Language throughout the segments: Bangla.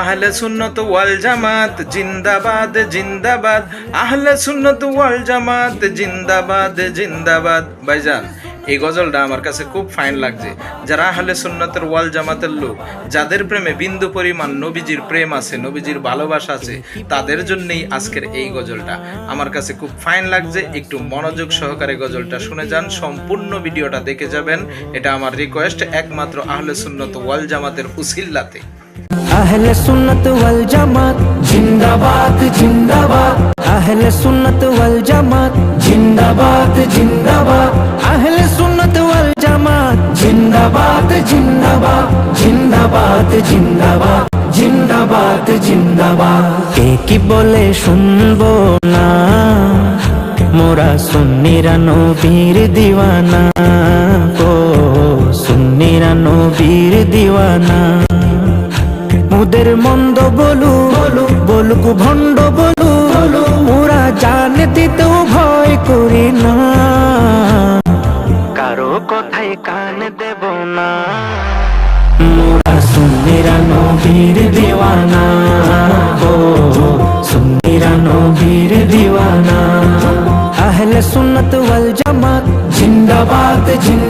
আহলে সুন্নত ওয়াল জামাত, জিন্দাবাদ জিন্দাবাদ। আহলে সুন্নত ওয়াল জামাত, জিন্দাবাদ জিন্দাবাদ। ভাইজান, এই গজলটা আমার কাছে খুব ফাইন লাগছে। যারা আহলে সুন্নতের ওয়াল জামাতের লোক, যাদের প্রেমে বিন্দু পরিমাণ নবীজির প্রেম আছে, নবীজির ভালোবাসা আছে, তাদের জন্যই আজকের এই গজলটা আমার কাছে খুব ফাইন লাগছে। একটু মনোযোগ সহকারে গজলটা শুনে যান, সম্পূর্ণ ভিডিওটা দেখে যাবেন। এটা আমার রিকোয়েস্ট একমাত্র আহলে সুন্নত ওয়াল জামাতের উসিল্লাতে। আহলে সুন্নত ওয়াল জামাত জিন্দাবাদ জিন্দাবাদ আহলে সুন্নত ওয়াল জামাত জিন্দাবাদ জিন্দাবাদ আহলে সুন্নত ওয়াল জামাত জিন্দাবাদ জিন্দাবাদ জিন্দাবাদ জিন্দাবাদ জিন্দাবাদ জিন্দাবাদ কে কি বলে শুনব না মোরা সুন্নিরা নবীর দিওয়ানা ও সুন্নিরা নবীর দিওয়ানা মুদের মন্দ বলু বলু বলুক ভণ্ড বলু বলু মোরা জানে দিতেও ভয় করি না। কারও কথায় কান দেব না। মোরা সুন্নিরা নবীর দিওয়ানা ও সুন্নিরা নবীর দিওয়ানা। আহলে সুন্নত ওয়াল জামাত জিন্দাবাদ জিন্দাবাদ।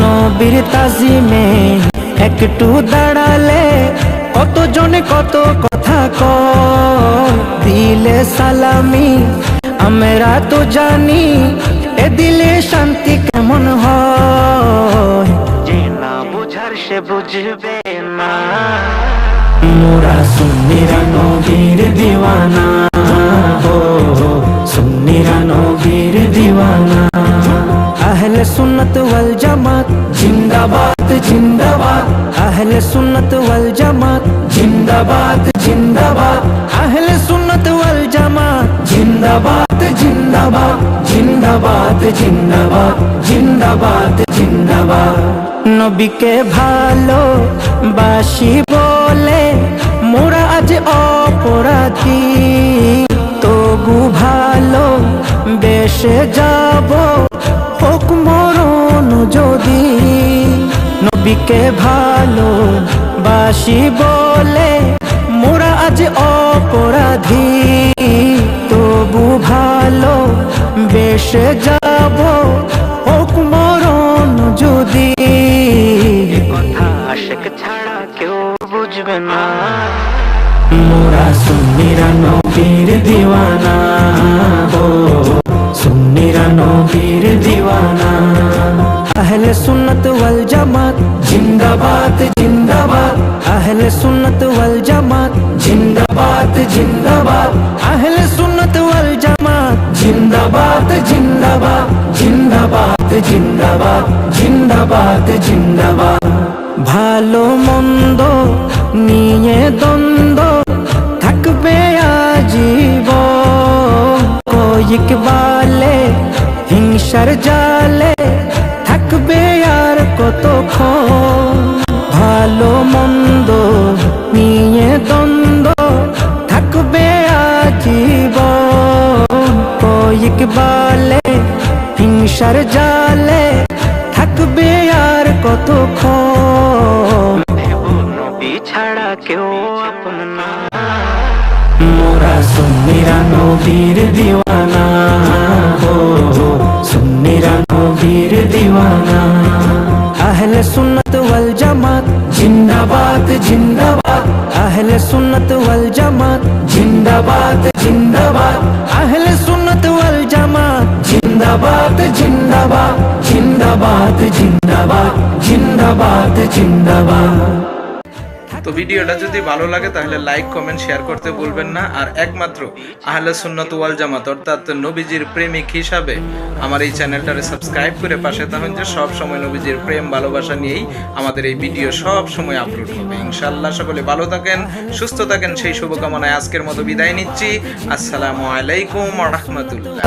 নবীর তাজিমে একটু দাঁড়ালে কতজনে কত কথা ক দিলে সালামি আমরা তো জানি এ দিলে শান্তি কেমন হয়। যে না বুঝার সে বুঝবে না। মোরা সুন্নিরা নবীর দিওয়ানা। হো সুন্নিরা নবীর দিওয়ানা। আহলে সুন্নত ওয়াল জামাত জিন্দাবাদ জিন্দাবাদ আহলে সুন্নত ওয়াল জামাত জিন্দাবাদ জিন্দাবাদ আহলে সুন্নত ওয়াল জামাত জিন্দাবাদ জিন্দাবাদ জিন্দাবাদ জিন্দাবাদ জিন্দাবাদ জিন্দাবাদ নবীকে ভালো বাসি বলে মোরা আজ অপরাধী তবু ভালো বেশে যাব নবীকে ভালো বাসি বলে মোরা আজ অপরাধী। তবু ভালো বেশে যাব হোক মরণ যদি। কথা আশেক ছাড়া কেউ বুঝবে না। মোরা সুন্নিরা নবীর দিওয়ানা। ও সুন্নিরা নবীর দিওয়ানা। আহলে সুন্নত ওয়াল জামাত জিন্দাবাদ জিন্দাবাদ আহলে সুন্নত ওয়াল জামাত জিন্দাবাদ জিন্দাবাদ আহলে সুন্নত ওয়াল জামাত জিন্দাবাদ জিন্দাবাদ জিন্দাবাদ জিন্দাবাদ জিন্দাবাদ জিন্দাবাদ ভালো মন্দ নিয়ে দ্বন্দ্ব থাকবে আজীব কয়েক বালে হিংসার জালে থাকবে কতক্ষণ? ভালো মন্দ নিয়ে দ্বন্দ্ব থাকবে আজীব কয়েক বালে হিংসার জালে থাকবে আর নবী ছাড়া কেউ আপন মোরা সুন্নিরা নবীর দিওয়ানা। আহলে সুন্নত ওয়াল জামাত জিন্দাবাদ জিন্দাবাদ আহলে সুন্নত ওয়াল জামাত জিন্দাবাদ জিন্দাবাদ জিন্দাবাদ জিন্দাবাদ জিন্দাবাদ জিন্দাবাদ তো ভিডিওটা যদি ভালো লাগে, তাহলে লাইক কমেন্ট শেয়ার করতে ভুলবেন না। আর একমাত্র আহলে সুন্নত ওয়াল জামাত, অর্থাৎ নবীজির প্রেমিক হিসাবে আমার এই চ্যানেলটারে সাবস্ক্রাইব করে পাশে থাকুন যে সব সময় নবীজির প্রেম, ভালোবাসা নিয়েই আমাদের এই ভিডিও সব সময় আপলোড হবে। ইনশাআল্লাহ সকলে ভালো থাকেন, সুস্থ থাকেন। সেই শুভকামনায় আজকের মতো বিদায় নিচ্ছি। আসসালামু আলাইকুম রাহমাতুল্লাহ।